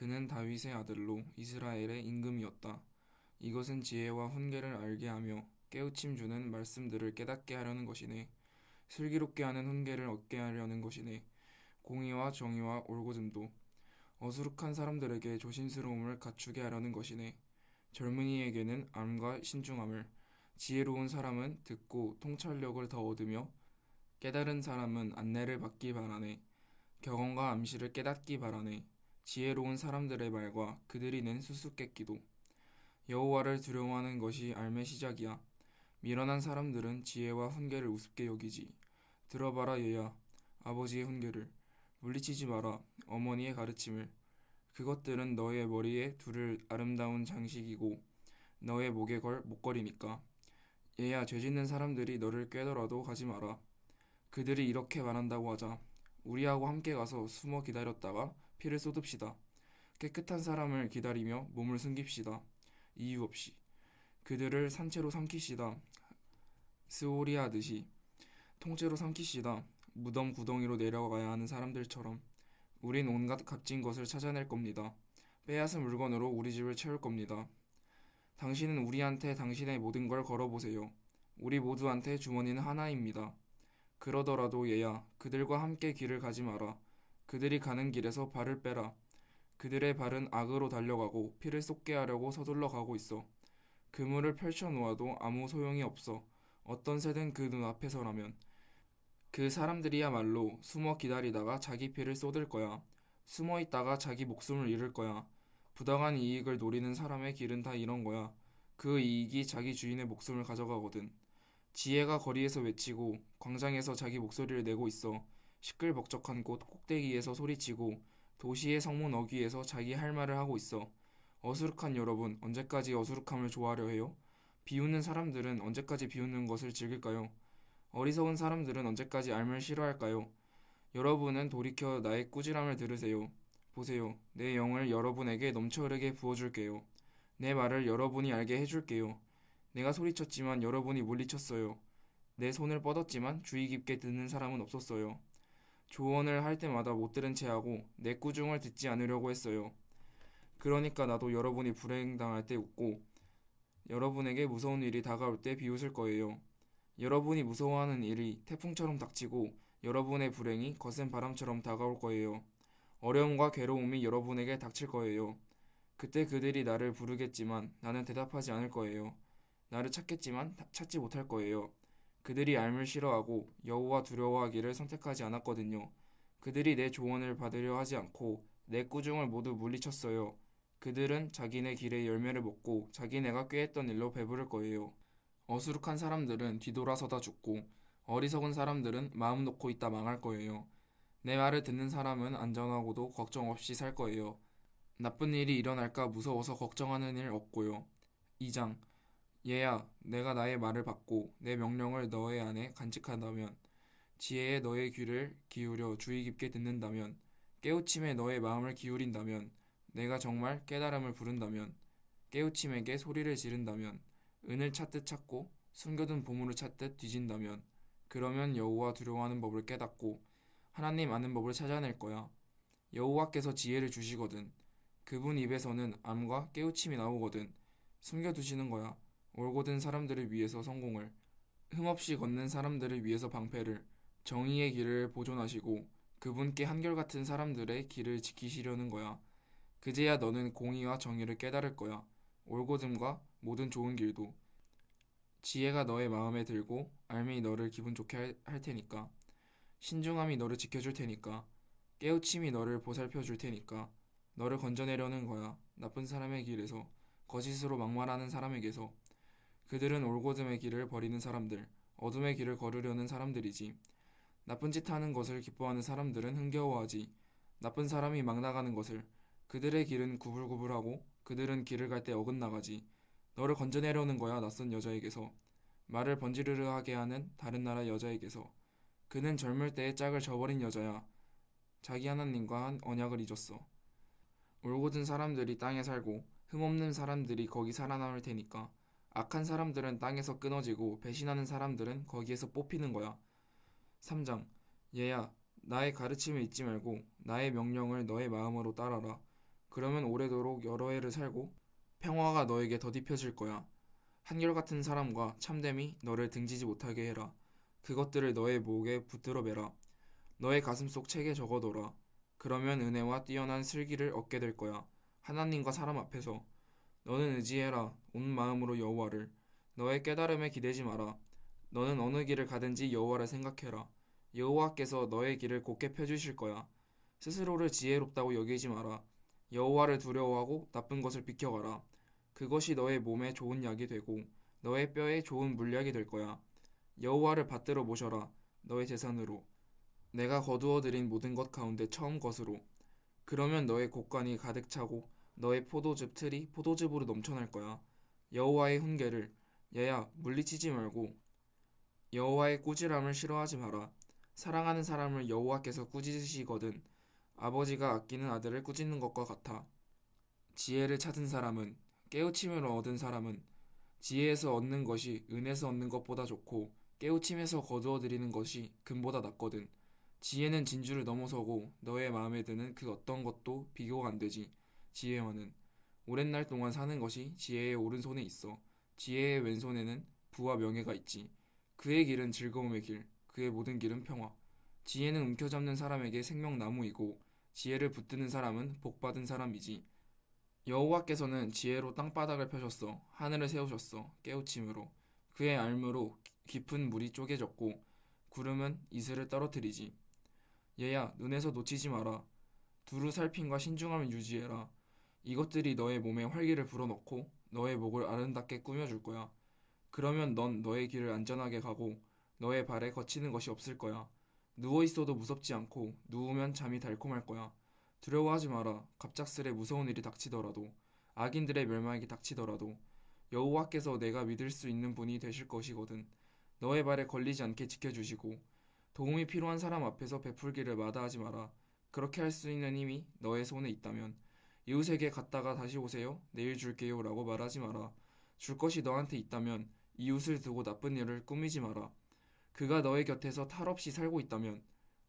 그는 다윗의 아들로 이스라엘의 임금이었다. 이것은 지혜와 훈계를 알게 하며 깨우침 주는 말씀들을 깨닫게 하려는 것이네. 슬기롭게 하는 훈계를 얻게 하려는 것이네. 공의와 정의와 올고즘도 어수룩한 사람들에게 조심스러움을 갖추게 하려는 것이네. 젊은이에게는 암과 신중함을 지혜로운 사람은 듣고 통찰력을 더 얻으며 깨달은 사람은 안내를 받기 바라네. 격언과 암시를 깨닫기 바라네. 지혜로운 사람들의 말과 그들이 낸 수수께끼도 여호와를 두려워하는 것이 알의 시작이야. 미련한 사람들은 지혜와 훈계를 우습게 여기지. 들어봐라 얘야 아버지의 훈계를. 물리치지 마라 어머니의 가르침을. 그것들은 너의 머리에 두를 아름다운 장식이고 너의 목에 걸 목걸이니까. 얘야 죄짓는 사람들이 너를 꿰더라도 가지 마라. 그들이 이렇게 말한다고 하자. 우리하고 함께 가서 숨어 기다렸다가 피를 쏟읍시다 깨끗한 사람을 기다리며 몸을 숨깁시다 이유 없이 그들을 산채로 삼키시다 스오리 하듯이 통째로 삼키시다 무덤 구덩이로 내려가야 하는 사람들처럼 우린 온갖 값진 것을 찾아낼 겁니다. 빼앗은 물건으로 우리 집을 채울 겁니다. 당신은 우리한테 당신의 모든 걸 걸어보세요. 우리 모두한테 주머니는 하나입니다. 그러더라도 얘야, 그들과 함께 길을 가지 마라. 그들이 가는 길에서 발을 빼라. 그들의 발은 악으로 달려가고 피를 쏟게 하려고 서둘러 가고 있어. 그물을 펼쳐 놓아도 아무 소용이 없어. 어떤 새든 그 눈앞에서라면. 그 사람들이야말로 숨어 기다리다가 자기 피를 쏟을 거야. 숨어 있다가 자기 목숨을 잃을 거야. 부당한 이익을 노리는 사람의 길은 다 이런 거야. 그 이익이 자기 주인의 목숨을 가져가거든. 지혜가 거리에서 외치고 광장에서 자기 목소리를 내고 있어. 시끌벅적한 곳 꼭대기에서 소리치고 도시의 성문 어귀에서 자기 할 말을 하고 있어. 어수룩한 여러분, 언제까지 어수룩함을 좋아하려 해요? 비웃는 사람들은 언제까지 비웃는 것을 즐길까요? 어리석은 사람들은 언제까지 알을 싫어할까요? 여러분은 돌이켜 나의 꾸지람을 들으세요. 보세요. 내 영을 여러분에게 넘쳐 흐르게 부어줄게요. 내 말을 여러분이 알게 해줄게요. 내가 소리쳤지만 여러분이 물리쳤어요. 내 손을 뻗었지만 주의 깊게 듣는 사람은 없었어요. 조언을 할 때마다 못 들은 채 하고 내 꾸중을 듣지 않으려고 했어요. 그러니까 나도 여러분이 불행당할 때 웃고 여러분에게 무서운 일이 다가올 때 비웃을 거예요. 여러분이 무서워하는 일이 태풍처럼 닥치고 여러분의 불행이 거센 바람처럼 다가올 거예요. 어려움과 괴로움이 여러분에게 닥칠 거예요. 그때 그들이 나를 부르겠지만 나는 대답하지 않을 거예요. 나를 찾겠지만 다- 찾지 못할 거예요. 그들이 알을 싫어하고 여호와 두려워하기를 선택하지 않았거든요. 그들이 내 조언을 받으려 하지 않고 내 꾸중을 모두 물리쳤어요. 그들은 자기네 길의 열매를 먹고 자기네가 꾀했던 일로 배부를 거예요. 어수룩한 사람들은 뒤돌아서다 죽고 어리석은 사람들은 마음 놓고 있다 망할 거예요. 내 말을 듣는 사람은 안전하고도 걱정 없이 살 거예요. 나쁜 일이 일어날까 무서워서 걱정하는 일 없고요. 2장 얘야, 내가 나의 말을 받고 내 명령을 너의 안에 간직한다면 지혜에 너의 귀를 기울여 주의 깊게 듣는다면 깨우침에 너의 마음을 기울인다면 내가 정말 깨달음을 부른다면 깨우침에게 소리를 지른다면 은을 찾듯 찾고 숨겨둔 보물을 찾듯 뒤진다면 그러면 여호와 두려워하는 법을 깨닫고 하나님 아는 법을 찾아낼 거야. 여호와께서 지혜를 주시거든. 그분 입에서는 암과 깨우침이 나오거든. 숨겨두시는 거야. 올곧은 사람들을 위해서 성공을, 흠없이 걷는 사람들을 위해서 방패를, 정의의 길을 보존하시고 그분께 한결같은 사람들의 길을 지키시려는 거야. 그제야 너는 공의와 정의를 깨달을 거야. 올곧음과 모든 좋은 길도. 지혜가 너의 마음에 들고 알맹이 너를 기분 좋게 할, 할 테니까. 신중함이 너를 지켜줄 테니까. 깨우침이 너를 보살펴 줄 테니까. 너를 건져내려는 거야. 나쁜 사람의 길에서. 거짓으로 막말하는 사람에게서. 그들은 올곧음의 길을 버리는 사람들, 어둠의 길을 걸으려는 사람들이지. 나쁜 짓 하는 것을 기뻐하는 사람들은 흥겨워하지. 나쁜 사람이 막 나가는 것을. 그들의 길은 구불구불하고 그들은 길을 갈 때 어긋나가지. 너를 건져내려는 거야, 낯선 여자에게서. 말을 번지르르 하게 하는 다른 나라 여자에게서. 그는 젊을 때의 짝을 저버린 여자야. 자기 하나님과 한 언약을 잊었어. 올곧은 사람들이 땅에 살고 흠없는 사람들이 거기 살아남을 테니까. 악한 사람들은 땅에서 끊어지고 배신하는 사람들은 거기에서 뽑히는 거야. 3장. 얘야, 나의 가르침을 잊지 말고 나의 명령을 너의 마음으로 따라라. 그러면 오래도록 여러 해를 살고 평화가 너에게 더딥혀질 거야. 한결같은 사람과 참됨이 너를 등지지 못하게 해라. 그것들을 너의 목에 붙들어 매라. 너의 가슴 속 책에 적어둬라. 그러면 은혜와 뛰어난 슬기를 얻게 될 거야. 하나님과 사람 앞에서 너는 의지해라. 온 마음으로 여호와를 너의 깨달음에 기대지 마라. 너는 어느 길을 가든지 여호와를 생각해라. 여호와께서 너의 길을 곧게 펴주실 거야. 스스로를 지혜롭다고 여기지 마라. 여호와를 두려워하고 나쁜 것을 비켜가라. 그것이 너의 몸에 좋은 약이 되고 너의 뼈에 좋은 물약이 될 거야. 여호와를 받들어 모셔라. 너의 재산으로. 내가 거두어 들인 모든 것 가운데 처음 것으로. 그러면 너의 곡간이 가득 차고 너의 포도즙 틀이 포도즙으로 넘쳐날 거야. 여호와의 훈계를 야야 물리치지 말고 여호와의 꾸지람을 싫어하지 마라. 사랑하는 사람을 여호와께서 꾸짖으시거든 아버지가 아끼는 아들을 꾸짖는 것과 같아. 지혜를 찾은 사람은 깨우침을 얻은 사람은 지혜에서 얻는 것이 은에서 얻는 것보다 좋고 깨우침에서 거두어 들이는 것이 금보다 낫거든. 지혜는 진주를 넘어서고 너의 마음에 드는 그 어떤 것도 비교가 안 되지. 지혜와는 오랜 날 동안 사는 것이 지혜의 오른손에 있어. 지혜의 왼손에는 부와 명예가 있지. 그의 길은 즐거움의 길, 그의 모든 길은 평화. 지혜는 움켜잡는 사람에게 생명나무이고 지혜를 붙드는 사람은 복받은 사람이지. 여호와께서는 지혜로 땅바닥을 펴셨어. 하늘을 세우셨어. 깨우침으로. 그의 알무로 깊은 물이 쪼개졌고 구름은 이슬을 떨어뜨리지. 얘야, 눈에서 놓치지 마라. 두루 살핌과 신중함을 유지해라. 이것들이 너의 몸에 활기를 불어넣고 너의 목을 아름답게 꾸며줄 거야. 그러면 넌 너의 길을 안전하게 가고 너의 발에 거치는 것이 없을 거야. 누워 있어도 무섭지 않고 누우면 잠이 달콤할 거야. 두려워하지 마라. 갑작스레 무서운 일이 닥치더라도 악인들의 멸망이 닥치더라도 여호와께서 내가 믿을 수 있는 분이 되실 것이거든. 너의 발에 걸리지 않게 지켜주시고 도움이 필요한 사람 앞에서 베풀기를 마다하지 마라. 그렇게 할 수 있는 힘이 너의 손에 있다면 이웃에게 갔다가 다시 오세요. 내일 줄게요. 라고 말하지 마라. 줄 것이 너한테 있다면 이웃을 두고 나쁜 일을 꾸미지 마라. 그가 너의 곁에서 탈없이 살고 있다면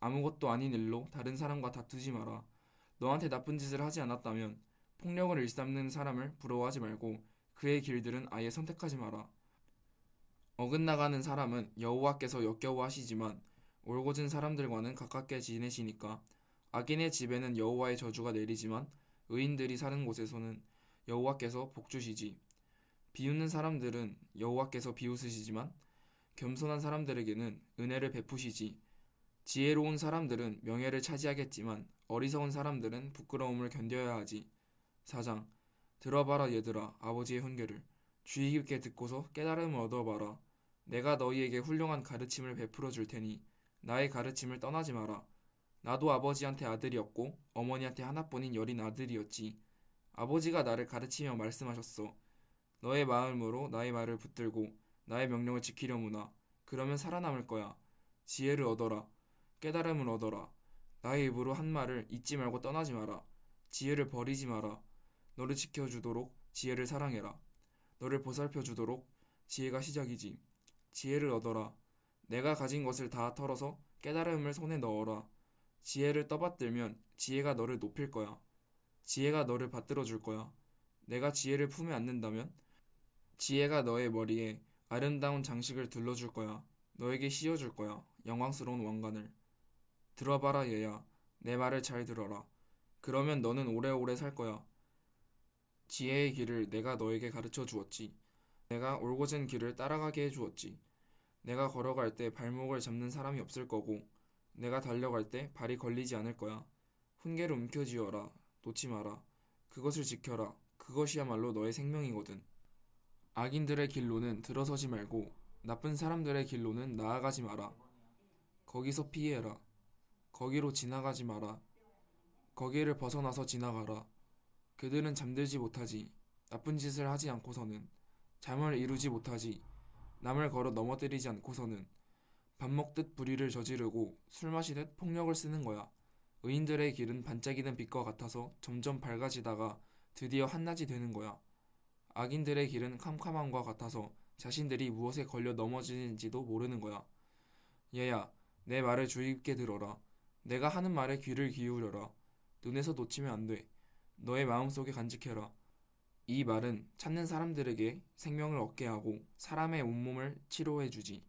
아무것도 아닌 일로 다른 사람과 다투지 마라. 너한테 나쁜 짓을 하지 않았다면 폭력을 일삼는 사람을 부러워하지 말고 그의 길들은 아예 선택하지 마라. 어긋나가는 사람은 여호와께서 역겨워하시지만 올곧은 사람들과는 가깝게 지내시니까 악인의 집에는 여호와의 저주가 내리지만 의인들이 사는 곳에서는 여호와께서 복주시지. 비웃는 사람들은 여호와께서 비웃으시지만 겸손한 사람들에게는 은혜를 베푸시지. 지혜로운 사람들은 명예를 차지하겠지만 어리석은 사람들은 부끄러움을 견뎌야 하지. 사장 들어봐라 얘들아 아버지의 훈계를 주의 깊게 듣고서 깨달음을 얻어봐라. 내가 너희에게 훌륭한 가르침을 베풀어 줄 테니 나의 가르침을 떠나지 마라. 나도 아버지한테 아들이었고 어머니한테 하나뿐인 여린 아들이었지. 아버지가 나를 가르치며 말씀하셨어. 너의 마음으로 나의 말을 붙들고 나의 명령을 지키려무나. 그러면 살아남을 거야. 지혜를 얻어라. 깨달음을 얻어라. 나의 입으로 한 말을 잊지 말고 떠나지 마라. 지혜를 버리지 마라. 너를 지켜주도록 지혜를 사랑해라. 너를 보살펴 주도록 지혜가 시작이지. 지혜를 얻어라. 내가 가진 것을 다 털어서 깨달음을 손에 넣어라. 지혜를 떠받들면 지혜가 너를 높일 거야. 지혜가 너를 받들어 줄 거야. 내가 지혜를 품에 안는다면 지혜가 너의 머리에 아름다운 장식을 둘러줄 거야. 너에게 씌워줄 거야. 영광스러운 왕관을. 들어봐라 얘야. 내 말을 잘 들어라. 그러면 너는 오래오래 살 거야. 지혜의 길을 내가 너에게 가르쳐 주었지. 내가 올곧은 길을 따라가게 해 주었지. 내가 걸어갈 때 발목을 잡는 사람이 없을 거고, 내가 달려갈 때 발이 걸리지 않을 거야. 훈계를 움켜쥐어라. 놓지 마라. 그것을 지켜라. 그것이야말로 너의 생명이거든. 악인들의 길로는 들어서지 말고 나쁜 사람들의 길로는 나아가지 마라. 거기서 피해라. 거기로 지나가지 마라. 거기를 벗어나서 지나가라. 그들은 잠들지 못하지. 나쁜 짓을 하지 않고서는 잠을 이루지 못하지. 남을 걸어 넘어뜨리지 않고서는 밥 먹듯 불의를 저지르고 술 마시듯 폭력을 쓰는 거야. 의인들의 길은 반짝이는 빛과 같아서 점점 밝아지다가 드디어 한낮이 되는 거야. 악인들의 길은 캄캄함과 같아서 자신들이 무엇에 걸려 넘어지는지도 모르는 거야. 얘야, 내 말을 주의 깊게 들어라. 내가 하는 말에 귀를 기울여라. 눈에서 놓치면 안 돼. 너의 마음속에 간직해라. 이 말은 찾는 사람들에게 생명을 얻게 하고 사람의 온몸을 치료해 주지.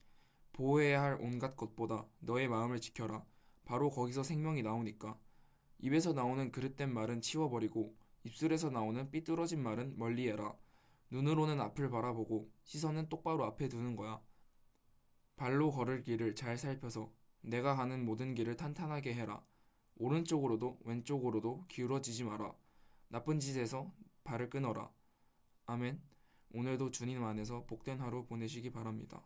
보호해야 할 온갖 것보다 너의 마음을 지켜라. 바로 거기서 생명이 나오니까. 입에서 나오는 그릇된 말은 치워버리고 입술에서 나오는 삐뚤어진 말은 멀리해라. 눈으로는 앞을 바라보고 시선은 똑바로 앞에 두는 거야. 발로 걸을 길을 잘 살펴서 내가 가는 모든 길을 탄탄하게 해라. 오른쪽으로도 왼쪽으로도 기울어지지 마라. 나쁜 짓에서 발을 끊어라. 아멘. 오늘도 주님 안에서 복된 하루 보내시기 바랍니다.